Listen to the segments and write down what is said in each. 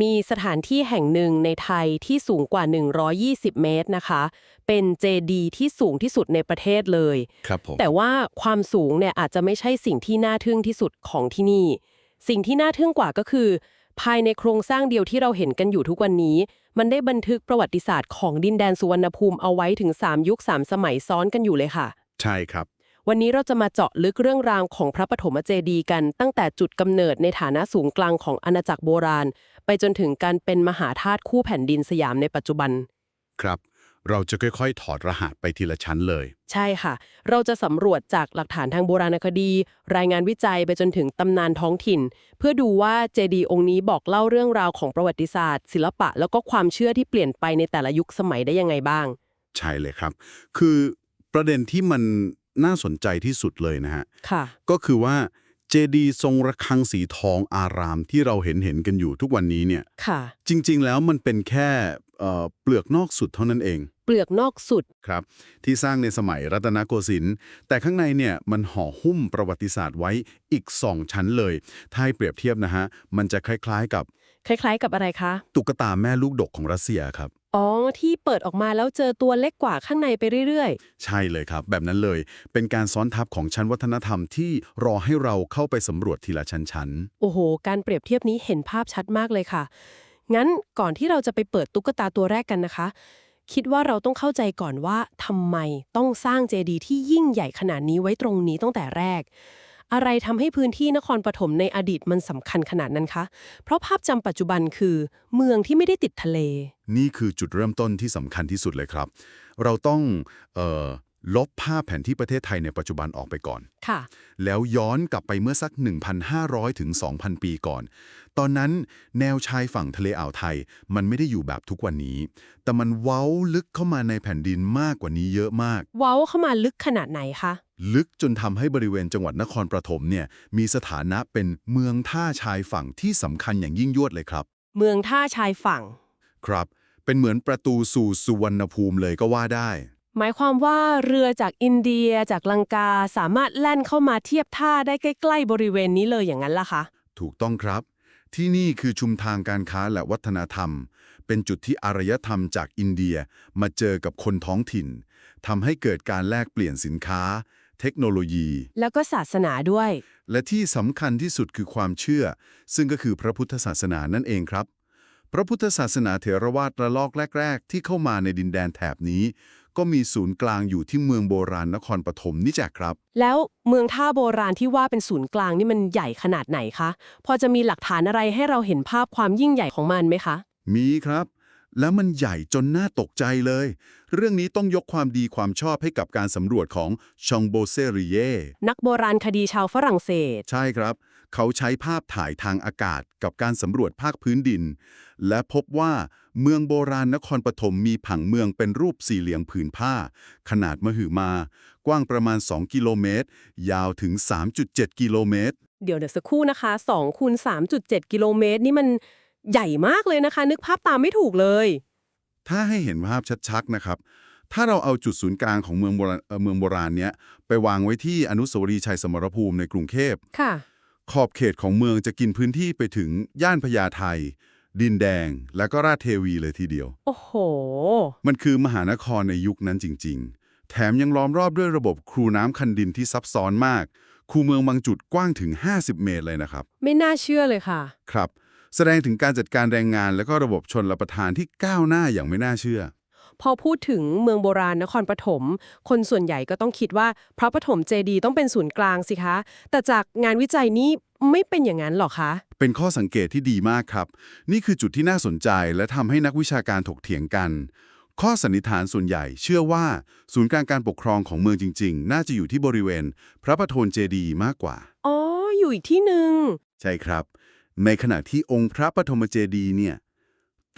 มีสถานที่แห่งหนึ่งในไทยที่สูงกว่า 120 เมตรนะคะ เป็นเจดีที่สูงที่สุดในประเทศเลย ครับผมแต่ว่าความสูงเนี่ยอาจจะไม่ใช่สิ่งที่น่าทึ่งที่สุดของที่นี่ สิ่งที่น่าทึ่งกว่าก็คือ ภายในโครงสร้างเดียวที่เราเห็นกันอยู่ทุกวันนี้ มันได้บันทึกประวัติศาสตร์ของดินแดนสุวรรณภูมิเอาไว้ถึง 3 ยุค 3 สมัยซ้อนกันอยู่เลยค่ะ ใช่ครับ วันนี้เราจะมาเจาะลึกเรื่องราวของพระปฐมเจดีย์กันตั้งแต่จุดกำเนิดในฐานะศูนย์กลางของอาณาจักรโบราณ ไปจนถึงการเป็นมหาธาตุคู่แผ่นดินสยามในปัจจุบัน ครับ เราจะค่อยๆ ถอดรหัสไปทีละชั้นเลย ใช่ค่ะ เราจะสำรวจจากหลักฐานทางโบราณคดี รายงานวิจัยไปจนถึงตำนานท้องถิ่น เพื่อดูว่าเจดีย์องค์นี้บอกเล่าเรื่องราวของประวัติศาสตร์ ศิลปะแล้วก็ความเชื่อที่เปลี่ยนไปในแต่ละยุคสมัยได้ยังไงบ้าง ใช่เลยครับ คือประเด็นที่มัน น่าสนใจที่สุดเลยนะฮะ ค่ะ ก็คือว่าเจดีย์ทรงระฆังสีทองอารามที่เราเห็นเห็นๆกันอยู่ทุกวันนี้เนี่ย ค่ะ จริง ๆ แล้วมันเป็นแค่เอ่อเปลือกนอกสุดเท่านั้นเอง เปลือกนอกสุด ครับที่สร้างในสมัยรัตนโกสินทร์แต่ข้างในเนี่ยมันห่อหุ้มประวัติศาสตร์ไว้อีก 2 ชั้นเลย ถ้าให้เปรียบเทียบนะฮะ มันจะคล้ายๆกับ คล้ายๆ กับอะไรคะ ตุ๊กตาแม่ลูกดกของรัสเซียครับ อ๋อ ที่เปิดออกมาแล้วเจอตัวเล็กกว่าข้างในไปเรื่อยใช่เลยครับ แบบนั้นเลย เป็นการซ้อนทับของชั้นวัฒนธรรมที่รอให้เราเข้าไปสำรวจทีละชั้นๆ โอ้โห การเปรียบเทียบนี้เห็นภาพชัดมากเลยค่ะ งั้นก่อนที่เราจะไปเปิดตุ๊กตาตัวแรกกันนะคะ คิดว่าเราต้องเข้าใจก่อนว่าทำไมต้องสร้างเจดีย์ที่ยิ่งใหญ่ขนาดนี้ไว้ตรงนี้ตั้งแต่แรก อะไรทำให้พื้นที่นครปฐมในอดีตมันสำคัญขนาดนั้นคะ เพราะภาพจำปัจจุบันคือ เมืองที่ไม่ได้ติดทะเล นี่คือจุดเริ่มต้นที่สำคัญที่สุดเลยครับ เราต้องเออ ลบภาพแผนที่ประเทศไทยในปัจจุบันออกไปก่อน ค่ะ แล้วย้อนกลับไปเมื่อสัก 1,500 ถึง 2,000 ปีก่อน ตอนนั้นแนวชายฝั่งทะเลอ่าวไทย มันไม่ได้อยู่แบบทุกวันนี้ แต่มันเว้าลึกเข้ามาในแผ่นดินมากกว่านี้เยอะมาก เว้าเข้ามาลึกขนาดไหนคะ ลึกจนทำให้บริเวณจังหวัดนครปฐมเนี่ยมีสถานะเป็นเมืองท่าชายฝั่งที่สำคัญอย่างยิ่งยวดเลยครับ เมืองท่าชายฝั่ง ครับ เป็นเหมือนประตูสู่สุวรรณภูมิเลยก็ว่าได้ หมายความว่าเรือจากอินเดียจากลังกาสามารถแล่นเข้ามาเทียบท่าได้ใกล้ ๆ บริเวณนี้เลยอย่างนั้นล่ะคะถูกต้องครับ ที่นี่คือชุมทางการค้าและวัฒนธรรม เป็นจุดที่อารยธรรมจากอินเดียมาเจอกับคนท้องถิ่นทำให้เกิดการแลกเปลี่ยนสินค้า เทคโนโลยี แล้วก็ศาสนาด้วย และที่สำคัญที่สุดคือความเชื่อ ซึ่งก็คือพระพุทธศาสนานั่นเองครับ พระพุทธศาสนาเถรวาทระลอกแรก ๆ ที่เข้ามาในดินแดนแถบนี้ ก็มีศูนย์กลางอยู่ที่เมืองโบราณนครปฐมนี่แจกครับ แล้วเมืองท่าโบราณที่ว่าเป็นศูนย์กลางนี่มันใหญ่ขนาดไหนคะ พอจะมีหลักฐานอะไรให้เราเห็นภาพความยิ่งใหญ่ของมันไหมคะ มีครับ แล้วมันใหญ่จนน่าตกใจเลย เรื่องนี้ต้องยกความดีความชอบให้กับการสำรวจของชองโบเซริเยนักโบราณคดีชาวฝรั่งเศส ใช่ครับ เขาใช้ภาพถ่ายทางอากาศกับการสำรวจภาคพื้นดิน และพบว่าเมืองโบราณนครปฐมมีผังเมืองเป็นรูปสี่เหลี่ยมผืนผ้า ขนาดมหึมา กว้างประมาณ 2 กิโลเมตร ยาวถึง 3.7 กิโลเมตร เดี๋ยวเดี๋ยวสักครู่นะคะ2คูณ3.7 กิโลเมตร นี่มันใหญ่มากเลยนะคะ นึกภาพตามไม่ถูกเลย ถ้าให้เห็นภาพชัดๆนะครับถ้าเราเอาจุดศูนย์กลางของเมืองโบราณเอ่อเมืองโบราณเนี้ยไปวางไว้ที่อนุสาวรีย์ชัยสมรภูมิในกรุงเทพค่ะ ขอบเขตของเมืองจะกินพื้นที่ไปถึงย่านพญาไทดินแดงและก็ราชเทวีเลยทีเดียว โอ้โห มันคือมหานครในยุคนั้นจริง ๆ แถมยังล้อมรอบด้วยระบบครูน้ำคันดินที่ซับซ้อนมาก คูเมืองบางจุดกว้างถึง 50 เมตรเลยนะครับ ไม่น่าเชื่อเลยค่ะ ครับ แสดงถึงการจัดการแรงงานและก็ระบบชนรับประทานที่ก้าวหน้าอย่างไม่น่าเชื่อ พอพูดถึงเมืองโบราณนครปฐมคนส่วนใหญ่ก็ต้องคิดว่าพระปฐมเจดีย์ต้องเป็นศูนย์กลางสิคะ แต่จากงานวิจัยนี้ไม่เป็นอย่างนั้นหรอคะ เป็นข้อสังเกตที่ดีมากครับ นี่คือจุดที่น่าสนใจและทำให้นักวิชาการถกเถียงกัน ข้อสันนิษฐานส่วนใหญ่เชื่อว่าศูนย์กลางการปกครองของเมืองจริง ๆ น่าจะอยู่ที่บริเวณ พระประโทนเจดีย์มากกว่า อ๋อ อยู่อีกที่หนึ่ง ใช่ครับ ในขณะที่องค์พระปฐมเจดีย์เนี่ย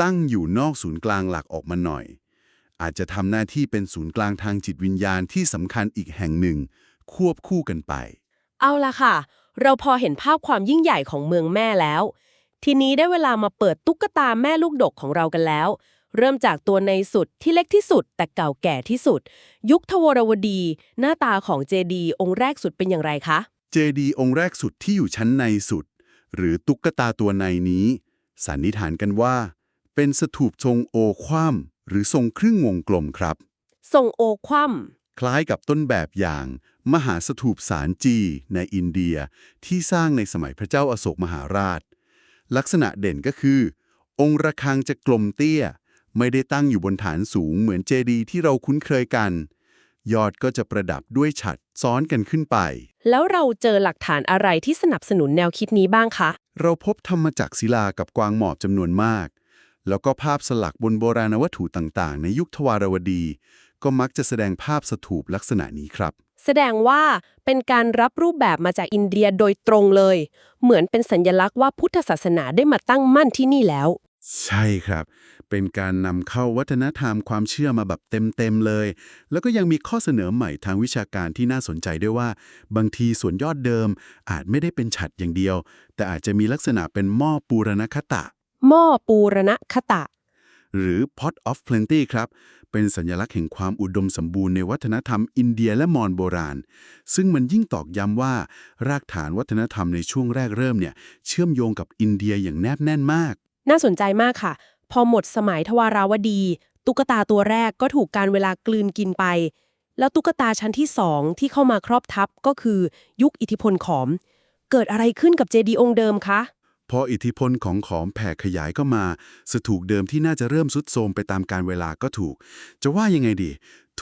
ตั้งอยู่นอกศูนย์กลางหลักออกมาหน่อย อาจจะทำหน้าที่เป็นศูนย์กลางทางจิตวิญญาณที่สำคัญอีกแห่งหนึ่ง ควบคู่กันไป เอาละค่ะ เราพอเห็นภาพความยิ่งใหญ่ของเมืองแม่แล้ว ทีนี้ได้เวลามาเปิดตุ๊กตาแม่ลูกดกของเรากันแล้ว เริ่มจากตัวในสุดที่เล็กที่สุด แต่เก่าแก่ที่สุด ยุคทวรวดี หน้าตาของเจดีย์องค์แรกสุดเป็นอย่างไรคะเจดีย์องค์แรกสุดที่อยู่ชั้นในสุด หรือตุ๊กตาตัวในนี้ สันนิษฐานกันว่า เป็นสถูปทรงโอคว่ำ หรือทรงครึ่งวงกลมครับ ทรงโอคว่คล้ายกับต้นแบบอย่าง มหาสถูปสารจี ในอินเดียที่สร้างในสมัยพระเจ้าอาโศกมหาราช ลักษณะเด่นก็คือ องค์ระฆังจะกลมเตี้ย ไม่ได้ตั้งอยู่บนฐานสูงเหมือนเจดีย์ที่เราคุ้นเคยกัน ยอดก็จะประดับด้วยฉัตรซ้อนกันขึ้นไปำแล้วเราเจอหลักฐานอะไรที่สนับสนุนแนวคิดนี้บ้างคะ เราพบธรรมจักรศิลากับกวางหมอบจำนวนมาก แล้วก็ภาพสลักบนโบราณวัตถุต่างๆ ในยุคทวารวดี ก็มักจะแสดงภาพสถูปลักษณะนี้ครับ แสดงว่าเป็นการรับรูปแบบมาจากอินเดียโดยตรงเลย เหมือนเป็นสัญลักษณ์ว่าพุทธศาสนาได้มาตั้งมั่นที่นี่แล้ว ใช่ครับ เป็นการนำเข้าวัฒนธรรมความเชื่อมาแบบเต็มๆเลย แล้วก็ยังมีข้อเสนอใหม่ทางวิชาการที่น่าสนใจด้วยว่า บางทีส่วนยอดเดิมอาจไม่ได้เป็นฉัดอย่างเดียว แต่อาจจะมีลักษณะเป็นหม้อปูรณคตะ หม้อปูรณคตะ หรือ pot of plenty ครับ เป็นสัญลักษณ์แห่งความอุดมสมบูรณ์ในวัฒนธรรมอินเดียและมอญโบราณ ซึ่งมันยิ่งตอกย้ำว่า รากฐานวัฒนธรรมในช่วงแรกเริ่มเนี่ยเชื่อมโยงกับอินเดียอย่างแนบแน่นมาก น่าสนใจมากค่ะ พอหมดสมัยทวาราวดี ตุ๊กตาตัวแรกก็ถูกการเวลากลืนกินไป แล้วตุ๊กตาชั้นที่สองที่เข้ามาครอบทับก็คือยุคอิทธิพลขอม เกิดอะไรขึ้นกับเจดีย์องค์เดิมคะ พออิทธิพลของขอมแผ่ขยายเข้ามาสถูกเดิมที่น่าจะเริ่มสุดโทรมไปตามการเวลาก็ถูก จะว่ายังไงดี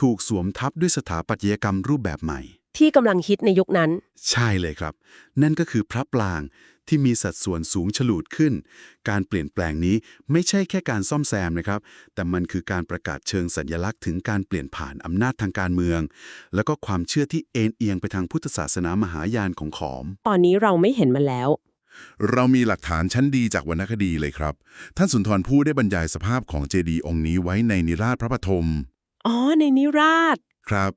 ถูกสวมทับด้วยสถาปัตยกรรมรูปแบบใหม่ ที่กำลังฮิตในยุคนั้น ใช่เลยครับ นั่นก็คือพระปรางที่มีสัดส่วนสูงฉลูดขึ้น การเปลี่ยนแปลงนี้ไม่ใช่แค่การซ่อมแซมนะครับ แต่มันคือการประกาศเชิงสัญลักษณ์ถึงการเปลี่ยนผ่านอำนาจทางการเมือง แล้วก็ความเชื่อที่เอ็นเอียงไปทางพุทธศาสนามหายานของขอม ตอนนี้เราไม่เห็นมันแล้ว เรามีหลักฐานชั้นดีจากวรรณคดีเลยครับ ท่านสุนทรภู่ได้บรรยายสภาพของเจดีย์องค์นี้ไว้ในนิราชพระปฐมอ๋อ ในนิราชครับ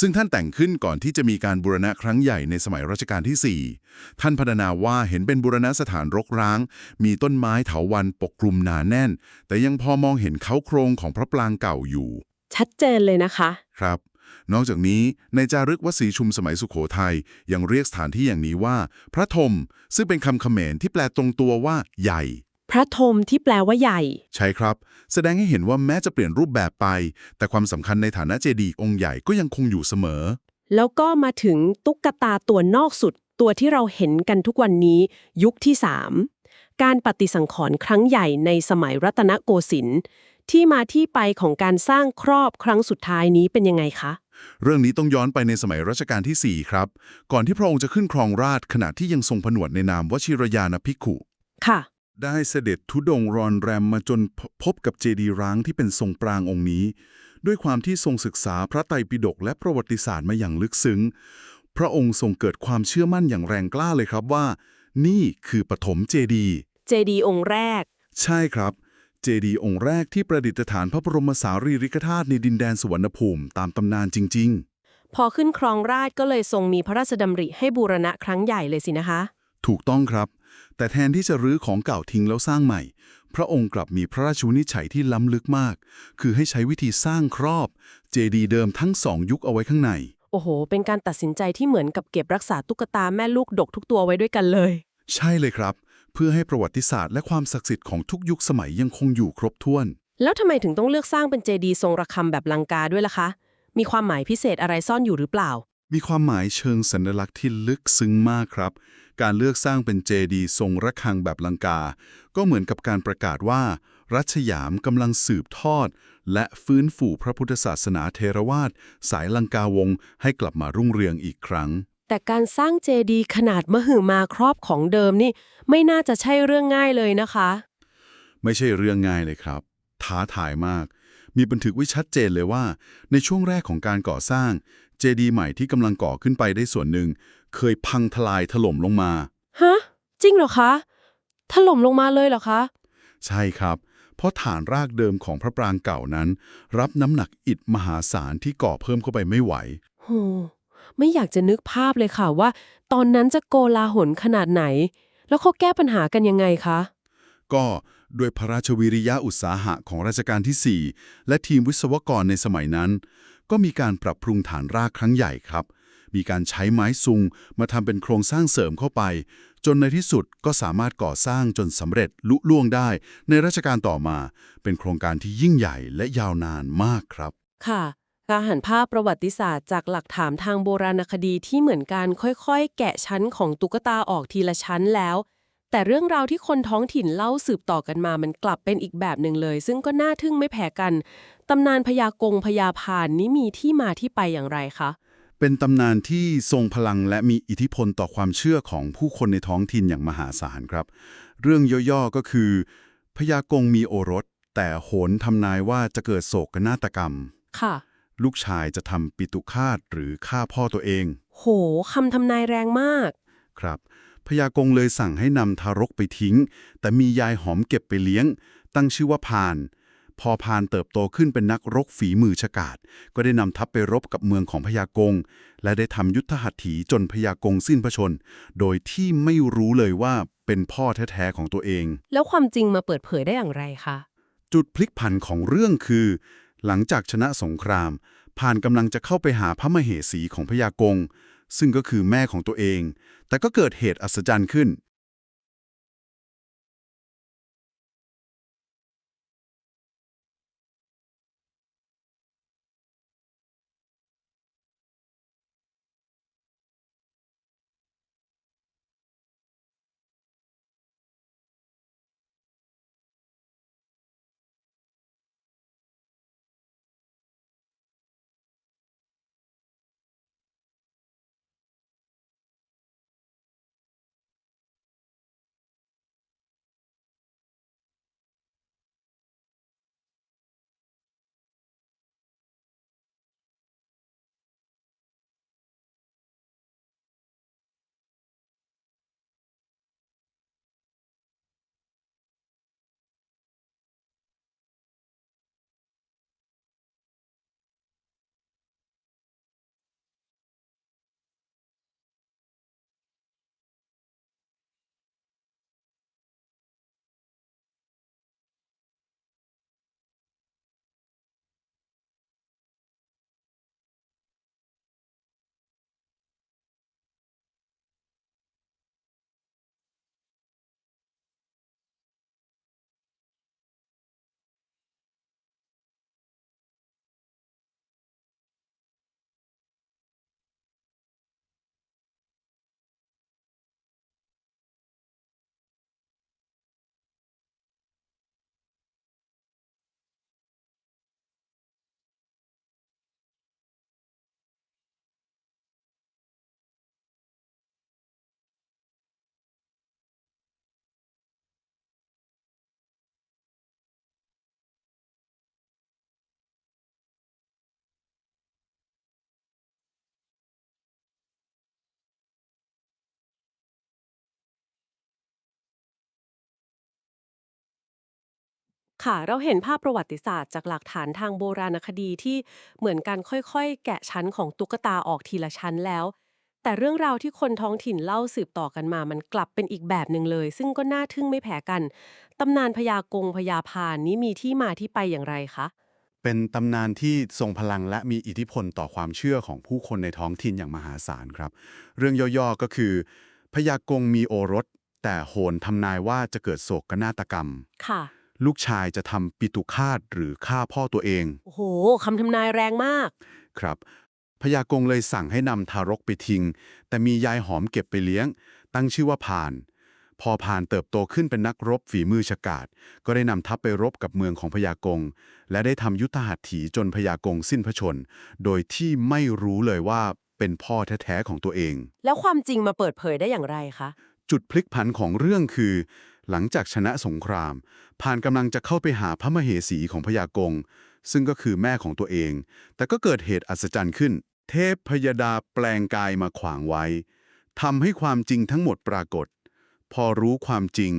ซึ่งท่านแต่งขึ้นก่อนที่จะมีการบูรณะครั้งใหญ่ในสมัยรัชกาลที่ 4 ท่านพัฒนาว่าเห็นเป็นบูรณะสถานรกร้าง มีต้นไม้เถาวัลย์ปกคลุมหนาแน่น แต่ยังพอมองเห็นเขาโครงของพระปรางเก่าอยู่ ชัดเจนเลยนะคะ ครับ นอกจากนี้ในจารึกวัดศรีชุมสมัยสุขโขทัยยังเรียกสถานที่อย่างนี้ว่า พระธมซึ่งเป็นคำเขมรที่แปลตรงตัวว่า ใหญ่ พระธมที่แปลว่าใหญ่ ใช่ครับ แสดงให้เห็นว่าแม้จะเปลี่ยนรูปแบบไป แต่ความสำคัญในฐานะเจดีย์องค์ใหญ่ก็ยังคงอยู่เสมอ แล้วก็มาถึงตุ๊กตาตัวนอกสุด ตัวที่เราเห็นกันทุกวันนี้ ยุคที่3การปฏิสังขรณ์ครั้งใหญ่ในสมัยรัตนโกสินทร์ ที่มาที่ไปของการสร้างครอบครั้งสุดท้ายนี้เป็นยังไงคะ เรื่องนี้ต้องย้อนไปในสมัยรัชกาลที่ 4 ครับ ก่อนที่พระองค์จะขึ้นครองราชย์ขณะที่ยังทรงผนวดในนามวชิรยานภิกขุ ค่ะ ได้เสด็จทุดงค์รอนแรมมาจนพพบกับเจดีย์ร้างที่เป็นทรงปรางองค์นี้ ด้วยความที่ทรงศึกษาพระไตรปิฎกและประวัติศาสตร์มาอย่างลึกซึ้ง พระองค์ทรงเกิดความเชื่อมั่นอย่างแรงกล้าเลยครับว่า นี่คือปฐมเจดีย์เจดีย์องค์แรก ใช่ครับ เจดีย์องค์แรกที่ประดิษฐานพระบรมสารีริกธาตุในดินแดนสวรรณภูมิตามตำนานจริงพอขึ้นครองราชย์ก็เลยทรงมีพระราชดำริให้บูรณะครั้งใหญ่เลยสินะคะๆถูกต้องครับ แต่แทนที่จะรื้อของเก่าทิ้งแล้วสร้างใหม่ พระองค์กลับมีพระราชวินิจฉัยที่ล้ำลึกมาก คือให้ใช้วิธีสร้างครอบ เจดีย์เดิมทั้งสองยุคเอาไว้ข้างใน โอ้โห เป็นการตัดสินใจที่เหมือนกับเก็บรักษาตุ๊กตาแม่ลูกดกทุกตัวไว้ด้วยกันเลย ใช่เลยครับ เพื่อให้ประวัติศาสตร์และความศักดิ์สิทธิ์ของทุกยุคสมัยยังคงอยู่ครบถ้วน แล้วทำไมถึงต้องเลือกสร้างเป็นเจดีย์ทรงระฆังแบบลังกาด้วยล่ะคะ มีความหมายพิเศษอะไรซ่อนอยู่หรือเปล่า มีความหมายเชิงสัญลักษณ์ที่ลึกซึ้งมากครับ การเลือกสร้างเป็นเจดีย์ทรงระฆังแบบลังกา ก็เหมือนกับการประกาศว่า รัชยามกำลังสืบทอด และฟื้นฟูพระพุทธศาสนาเทรวาสสายลังกาวงศ์ให้กลับมารุ่งเรืองอีกครั้ง แต่การสร้างเจดีย์ขนาดมหึมาครอบของเดิมนี่ ไม่น่าจะใช่เรื่องง่ายเลยนะคะ ไม่ใช่เรื่องง่ายเลยครับ ท้าทายมาก มีบันทึกไว้ชัดเจนเลยว่า ในช่วงแรกของการก่อสร้าง เจดีย์ใหม่ที่กำลังก่อขึ้นไปได้ส่วนหนึ่ง เคยพังทลายถล่มลงมา ฮะ จริงเหรอคะ ถล่มลงมาเลยเหรอคะ ใช่ครับ เพราะฐานรากเดิมของพระปรางเก่านั้น รับน้ำหนักอิฐมหาศาลที่ก่อเพิ่มเข้าไปไม่ไหว โห ไม่อยากจะนึกภาพเลยค่ะว่า ตอนนั้นจะโกลาหลขนาดไหน แล้วเขาแก้ปัญหากันยังไงคะ ก็ด้วยพระราชวิริยะอุตสาหะของรัชกาลที่ 4 และทีมวิศวกรในสมัยนั้น ก็มีการปรับปรุงฐานรากครั้งใหญ่ครับ มีการใช้ไม้ซุงมาทำเป็นโครงสร้างเสริมเข้าไป จนในที่สุดก็สามารถก่อสร้างจนสำเร็จลุล่วงได้ ในรัชกาลต่อมา เป็นโครงการที่ยิ่งใหญ่และยาวนานมากครับ ค่ะ การหันภาพประวัติศาสตร์จากหลักฐานทางโบราณคดีที่เหมือนการค่อยๆ แกะชั้นของตุ๊กตาออกทีละชั้นแล้ว แต่เรื่องราวที่คนท้องถิ่นเล่าสืบต่อกันมามันกลับเป็นอีกแบบหนึ่งเลย ซึ่งก็น่าทึ่งไม่แพ้กัน ตำนานพญากงพญาพานนี้มีที่มาที่ไปอย่างไรคะ เป็นตำนานที่ทรงพลังและมีอิทธิพลต่อความเชื่อของผู้คนในท้องถิ่นอย่างมหาศาลครับ เรื่องย่อๆก็คือพญากงมีโอรส แต่โหนทำนายว่าจะเกิดโศกนาฏกรรมค่ะ ลูกชายจะทำปิตุคาตหรือฆ่าพ่อตัวเอง โหคำทำนายแรงมาก ครับพญากงเลยสั่งให้นำทารกไปทิ้ง แต่มียายหอมเก็บไปเลี้ยง ตั้งชื่อว่าพาน พอพานเติบโตขึ้นเป็นนักรกฝีมือฉกาจก็ได้นำทัพไปรบกับเมืองของพญากง และได้ทำยุทธหัตถีจนพญากงสิ้นพระชน โดยที่ไม่รู้เลยว่าเป็นพ่อแท้ๆของตัวเอง แล้วความจริงมาเปิดเผยได้อย่างไรคะ จุดพลิกผันของเรื่องคือ หลังจากชนะสงครามพานกำลังจะเข้าไปหาพระมเหสีของพญากง ซึ่งก็คือแม่ของตัวเอง แต่ก็เกิดเหตุอัศจรรย์ขึ้น ค่ะ เราเห็นภาพประวัติศาสตร์จากหลักฐานทางโบราณคดีที่เหมือนการค่อยๆ แกะชั้นของตุ๊กตาออกทีละชั้นแล้ว แต่เรื่องราวที่คนท้องถิ่นเล่าสืบต่อกันมา มันกลับเป็นอีกแบบหนึ่งเลย ซึ่งก็น่าทึ่งไม่แพ้กัน ตำนานพญากงพญาพานนี้มีที่มาที่ไปอย่างไรคะ เป็นตำนานที่ทรงพลังและมีอิทธิพลต่อความเชื่อของผู้คนในท้องถิ่นอย่างมหาศาลครับ เรื่องย่อๆก็คือพญากงมีโอรส แต่โหนทำนายว่าจะเกิดโศกนาฏกรรม ค่ะ ลูกชายจะทำปิตุคาตหรือฆ่าพ่อตัวเอง โอ้โหคำทำนายแรงมาก ครับพญากงเลยสั่งให้นำทารกไปทิ้ง แต่มียายหอมเก็บไปเลี้ยง ตั้งชื่อว่าพาน พอพานเติบโตขึ้นเป็นนักรบฝีมือฉกาจก็ได้นำทัพไปรบกับเมืองของพญากง และได้ทำยุทธหัตถีจนพญากงสิ้นพระชน โดยที่ไม่รู้เลยว่าเป็นพ่อแท้ๆของตัวเอง แล้วความจริงมาเปิดเผยได้อย่างไรคะ จุดพลิกผันของเรื่องคือ หลังจากชนะสงครามพานกำลังจะเข้าไปหาพระมเหสีของพญากง ซึ่งก็คือแม่ของตัวเอง แต่ก็เกิดเหตุอัศจรรย์ขึ้น เทพพยดาแปลงกายมาขวางไว้ทำให้ความจริงทั้งหมดปรากฏ พอรู้ความจริง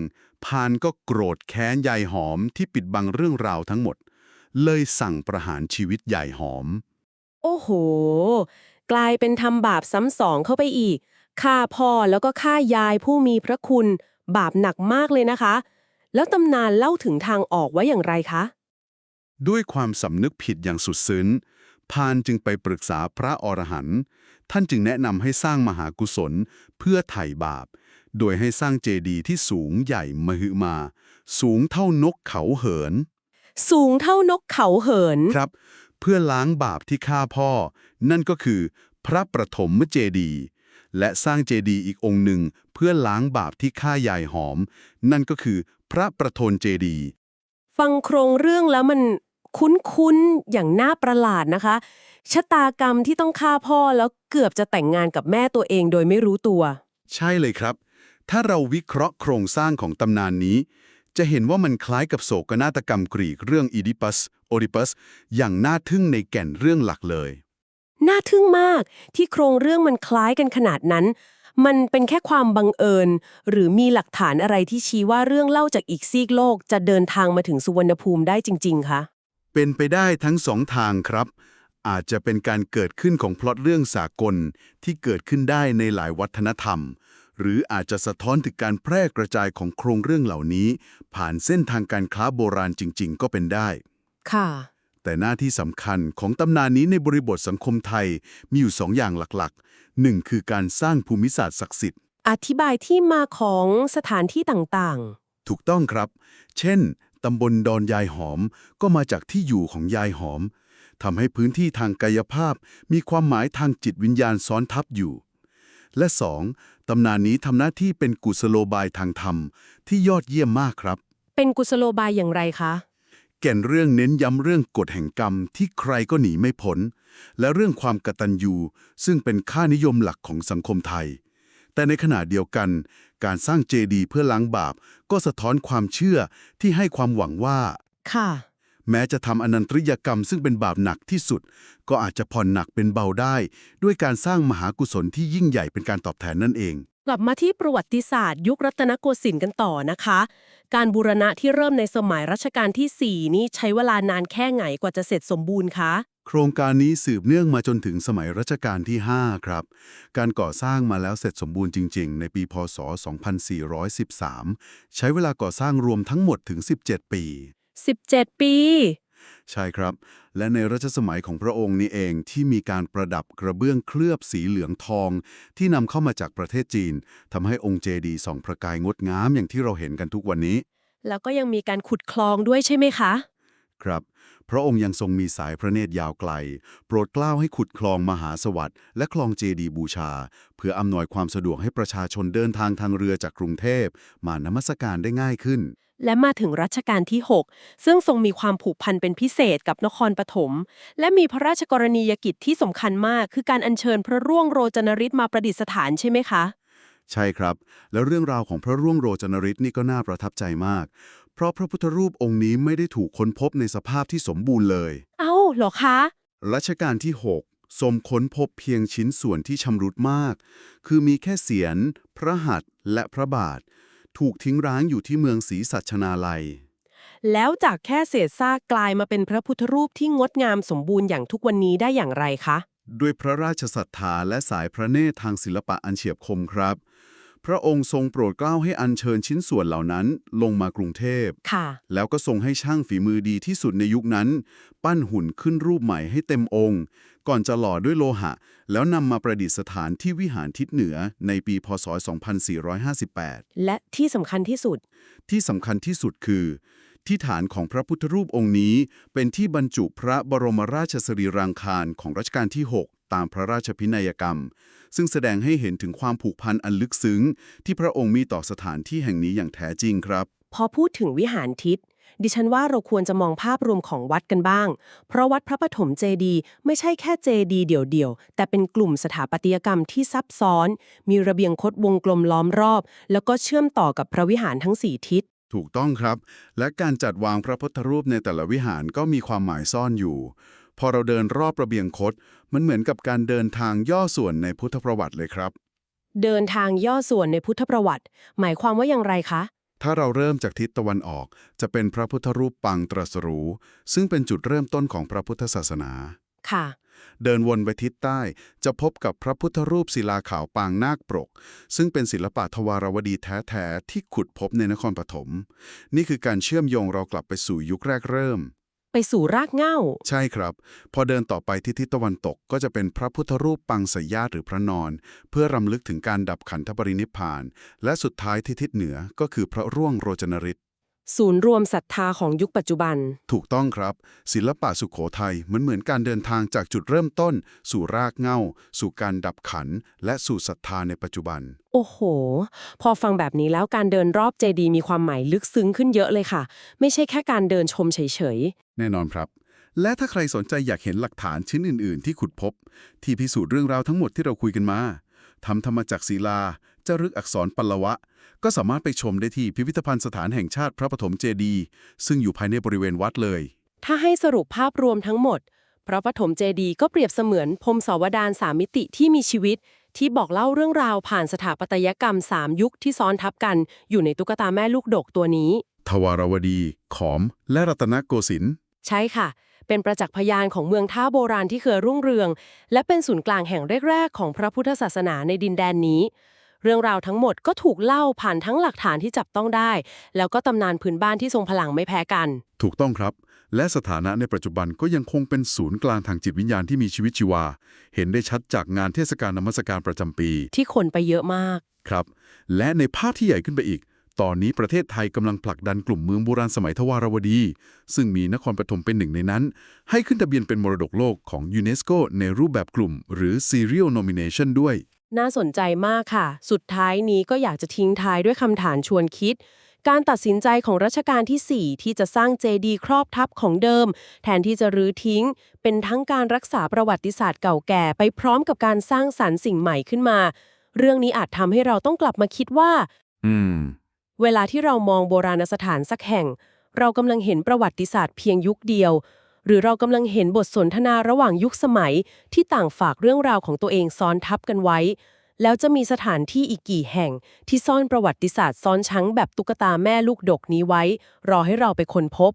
พานก็โกรธแค้นยายหอมที่ปิดบังเรื่องราวทั้งหมด เลยสั่งประหารชีวิตยายหอม โอ้โห กลายเป็นทำบาปซ้ำสองเข้าไปอีกฆ่าพ่อแล้วก็ฆ่ายายผู้มีพระคุณ บาปหนักมากเลยนะคะ แล้วตำนานเล่าถึงทางออกไว้อย่างไรคะ ด้วยความสำนึกผิดอย่างสุดซึ้งพานจึงไปปรึกษาพระอรหันต์ท่านจึงแนะนำให้สร้างมหากุศลเพื่อไถ่บาป โดยให้สร้างเจดีย์ที่สูงใหญ่มหึมา สูงเท่านกเขาเหิน สูงเท่านกเขาเหิน ครับ เพื่อล้างบาปที่ฆ่าพ่อ นั่นก็คือ พระประถมเจดีย์ และสร้างเจดีย์อีกองค์หนึ่ง เพื่อล้างบาปที่ฆ่ายายหอม นั่นก็คือพระประโทนเจดีย์ฟังโครงเรื่องแล้วมันคุ้นๆ อย่างน่าประหลาดนะคะ ชะตากรรมที่ต้องฆ่าพ่อแล้วเกือบจะแต่งงานกับแม่ตัวเองโดยไม่รู้ตัว ใช่เลยครับ ถ้าเราวิเคราะห์โครงสร้างของตำนานนี้ จะเห็นว่ามันคล้ายกับโศกนาฏกรรมกรีกเรื่องอีดิปัสโอริปัส อย่างน่าทึ่งในแก่นเรื่องหลักเลย น่าทึ่งมากที่โครงเรื่องมันคล้ายกันขนาดนั้น มันเป็นแค่ความบังเอิญ หรือมีหลักฐานอะไรที่ชี้ว่าเรื่องเล่าจากอีกซีกโลกจะเดินทางมาถึงสุวรรณภูมิได้จริง ๆคะเป็นไปได้ทั้งสองทางครับ อาจจะเป็นการเกิดขึ้นของพล็อตเรื่องสากลที่เกิดขึ้นได้ในหลายวัฒนธรรม หรืออาจจะสะท้อนถึงการแพร่กระจายของโครงเรื่องเหล่านี้ ผ่านเส้นทางการค้าโบราณจริง ๆ ก็เป็นได้ ค่ะ แต่หน้าที่สำคัญของตำนานนี้ในบริบทสังคมไทยมีอยู่สองอย่างหลักๆหนึ่งคือการสร้างภูมิศาสตร์ศักดิ์สิทธิ์ อธิบายที่มาของสถานที่ต่างถูกต้องครับ เช่นตำบลดอนยายหอมก็มาจากที่อยู่ของยายหอมทำให้พื้นที่ทางกายภาพ มีความหมายทางจิตวิญญาณซ้อนทับอยู่ และสองตำนานนี้ทำหน้าที่เป็นกุศโลบายทางธรรม ที่ยอดเยี่ยมมากครับๆเป็นกุศโลบายอย่างไรคะ แก่นเรื่องเน้นย้ำเรื่องกฎแห่งกรรมที่ใครก็หนีไม่พ้น และเรื่องความกตัญญูซึ่งเป็นค่านิยมหลักของสังคมไทย แต่ในขณะเดียวกัน การสร้างเจดีย์เพื่อล้างบาป ก็สะท้อนความเชื่อที่ให้ความหวังว่า ค่ะ แม้จะทำอนันตริยกรรมซึ่งเป็นบาปหนักที่สุด ก็อาจจะผ่อนหนักเป็นเบาได้ ด้วยการสร้างมหากุศลที่ยิ่งใหญ่เป็นการตอบแทนนั่นเอง กลับมาที่ประวัติศาสตร์ยุครัตนโกสินทร์กันต่อนะคะ การบูรณะที่เริ่มในสมัยรัชกาลที่ 4 นี้ใช้เวลานานแค่ไหนกว่าจะเสร็จสมบูรณ์คะ โครงการนี้สืบเนื่องมาจนถึงสมัยรัชกาลที่ 5 ครับ การก่อสร้างมาแล้วเสร็จสมบูรณ์จริง ๆ ในปีพศ 2413 ใช้เวลาก่อสร้างรวมทั้งหมดถึง 17 ปี 17 ปี ใช่ครับ และในรัชสมัยของพระองค์นี้เองที่มีการประดับกระเบื้องเคลือบสีเหลืองทอง ที่นำเข้ามาจากประเทศจีนทำให้องค์เจดีย์ส่องประกายงดงามอย่างที่เราเห็นกันทุกวันนี้ แล้วก็ยังมีการขุดคลองด้วยใช่ไหมคะ ครับ พระองค์ยังทรงมีสายพระเนตรยาวไกล โปรดเกล้าให้ขุดคลองมหาสวัสดิ์และคลองเจดีย์บูชา เพื่ออำนวยความสะดวกให้ประชาชนเดินทางทางเรือจากกรุงเทพ มานมัสการได้ง่ายขึ้น และมาถึงรัชกาลที่ 6 ซึ่งทรงมีความผูกพันเป็นพิเศษกับนครปฐม และมีพระราชกรณียกิจที่สำคัญมาก คือการอัญเชิญพระร่วงโรจนฤทธิ์มาประดิษฐานใช่ไหมคะ ใช่ครับ แล้วเรื่องราวของพระร่วงโรจนฤทธิ์นี่ก็น่าประทับใจมาก เพราะพระพุทธรูปองค์นี้ไม่ได้ถูกค้นพบในสภาพที่สมบูรณ์เลย เอ้าเหรอคะ รัชกาลที่ 6ทรงค้นพบเพียงชิ้นส่วนที่ชำรุดมาก คือมีแค่เสียน พระหัตถ์และพระบาท ถูกทิ้งร้างอยู่ที่เมืองศรีสัชนาลัย แล้วจากแค่เศษซากกลายมาเป็นพระพุทธรูปที่งดงามสมบูรณ์อย่างทุกวันนี้ได้อย่างไรคะ ด้วยพระราชศรัทธาและสายพระเนตรทางศิลปะอันเฉียบคมครับ พระองค์ทรงโปรดเกล้าให้อัญเชิญชิ้นส่วนเหล่านั้นลงมากรุงเทพ ค่ะ แล้วก็ทรงให้ช่างฝีมือดีที่สุดในยุคนั้น ปั้นหุ่นขึ้นรูปใหม่ให้เต็มองค์ ก่อนจะหล่อด้วยโลหะ แล้วนำมาประดิษฐานที่วิหารทิศเหนือในปีพศ 2458 และที่สำคัญที่สุด ที่สำคัญที่สุดคือ ที่ฐานของพระพุทธรูปองค์นี้ เป็นที่บรรจุพระบรมราชสรีรางคารของรัชกาลที่ 6 ตามพระราชพินัยกรรม ซึ่งแสดงให้เห็นถึงความผูกพันอันลึกซึ้ง ที่พระองค์มีต่อสถานที่แห่งนี้อย่างแท้จริงครับ พอพูดถึงวิหารทิศดิฉันว่าเราควรจะมองภาพรวมของวัดกันบ้าง เพราะวัดพระปฐมเจดีย์ไม่ใช่แค่เจดีย์เดี่ยวๆ แต่เป็นกลุ่มสถาปัตยกรรมที่ซับซ้อน มีระเบียงคดวงกลมล้อมรอบ แล้วก็เชื่อมต่อกับพระวิหารทั้งสี่ทิศ ถูกต้องครับ และการจัดวางพระพุทธรูปในแต่ละวิหารก็มีความหมายซ่อนอยู่ พอเราเดินรอบระเบียงคดมันเหมือนกับการเดินทางย่อส่วนในพุทธประวัติเลยครับ เดินทางย่อส่วนในพุทธประวัติ หมายความว่าอย่างไรคะ ถ้าเราเริ่มจากทิศตะวันออก จะเป็นพระพุทธรูปปังตรัสรู้ ซึ่งเป็นจุดเริ่มต้นของพระพุทธศาสนา ค่ะ เดินวนไปทิศใต้ จะพบกับพระพุทธรูปศิลาขาวปางนาคปรก ซึ่งเป็นศิลปะทวารวดีแท้ๆที่ขุดพบในนครปฐม นี่คือการเชื่อมโยงเรากลับไปสู่ยุคแรกเริ่ม ไปสู่รากเหง้า ใช่ครับ พอเดินต่อไปที่ทิศตะวันตกก็จะเป็นพระพุทธรูปปังสยาตหรือพระนอน เพื่อรำลึกถึงการดับขันธปรินิพพาน และสุดท้ายที่ทิศเหนือก็คือพระร่วงโรจนฤทธิ ศูนย์รวมศรัทธาของยุคปัจจุบัน ถูกต้องครับ ศิลปะสุขโขทัยเหมือนเหมือนการเดินทางจากจุดเริ่มต้น สู่รากเหง้า สู่การดับขัน และสู่ศรัทธาในปัจจุบัน โอ้โห พอฟังแบบนี้แล้วการเดินรอบเจดีมีความหมายลึกซึ้งขึ้นเยอะเลยค่ะ ไม่ใช่แค่การเดินชมเฉยแน่นอนครับ และถ้าใครสนใจอยากเห็นหลักฐานชิ้นอื่น ๆ ที่ขุดพบ ที่พิสูจน์เรื่องราวทั้งหมดที่เราคุยกันมาทำธรรมจักรศิลา จารึกอักษรปลวะ ก็สามารถไปชมได้ที่พิพิธภัณฑ์สถานแห่งชาติพระปฐมเจดีย์ซึ่งอยู่ภายในบริเวณวัดเลยๆถ้าให้สรุปภาพรวมทั้งหมด พระปฐมเจดีย์ก็เปรียบเสมือนพรมสาวดารสามมิติที่มีชีวิต ที่บอกเล่าเรื่องราวผ่านสถาปัตยกรรม 3 ยุคที่ซ้อนทับกัน อยู่ในตุ๊กตาแม่ลูกดกตัวนี้ ทวารวดี ขอม และรัตนโกสินทร์ใช่ค่ะ เป็นประจักษ์พยานของเมืองท่าโบราณที่เคยรุ่งเรือง และเป็นศูนย์กลางแห่งแรก ๆ ของพระพุทธศาสนาในดินแดนนี้ เรื่องราวทั้งหมดก็ถูกเล่าผ่านทั้งหลักฐานที่จับต้องได้ แล้วก็ตำนานพื้นบ้านที่ทรงพลังไม่แพ้กัน ถูกต้องครับ และสถานะในปัจจุบันก็ยังคงเป็นศูนย์กลางทางจิตวิญญาณที่มีชีวิตชีวา เห็นได้ชัดจากงานเทศกาลนมัสการประจำปี ที่คนไปเยอะมากครับ และในภาพที่ใหญ่ขึ้นไปอีก ตอนนี้ประเทศไทยกำลังผลักดันกลุ่มเมืองโบราณสมัยทวารวดี ซึ่งมีนครปฐมเป็นหนึ่งในนั้น ให้ขึ้นทะเบียนเป็นมรดกโลกของยูเนสโกในรูปแบบกลุ่ม หรือ Serial Nomination ด้วย น่าสนใจมากค่ะ สุดท้ายนี้ก็อยากจะทิ้งท้ายด้วยคำถามชวนคิด การตัดสินใจของรัชกาลที่ 4 ที่จะสร้างเจดีย์ครอบทับของเดิม แทนที่จะรื้อทิ้ง เป็นทั้งการรักษาประวัติศาสตร์เก่าแก่ไปพร้อมกับการสร้างสรรค์สิ่งใหม่ขึ้นมา เรื่องนี้อาจทำให้เราต้องกลับมาคิดว่า อืม เวลาที่เรามองโบราณสถานสักแห่ง เรากำลังเห็นประวัติศาสตร์เพียงยุคเดียว หรือเรากำลังเห็นบทสนทนาระหว่างยุคสมัยที่ต่างฝากเรื่องราวของตัวเองซ้อนทับกันไว้ แล้วจะมีสถานที่อีกกี่แห่งที่ซ่อนประวัติศาสตร์ซ้อนชั้งแบบตุ๊กตาแม่ลูกดกนี้ไว้ รอให้เราไปค้นพบ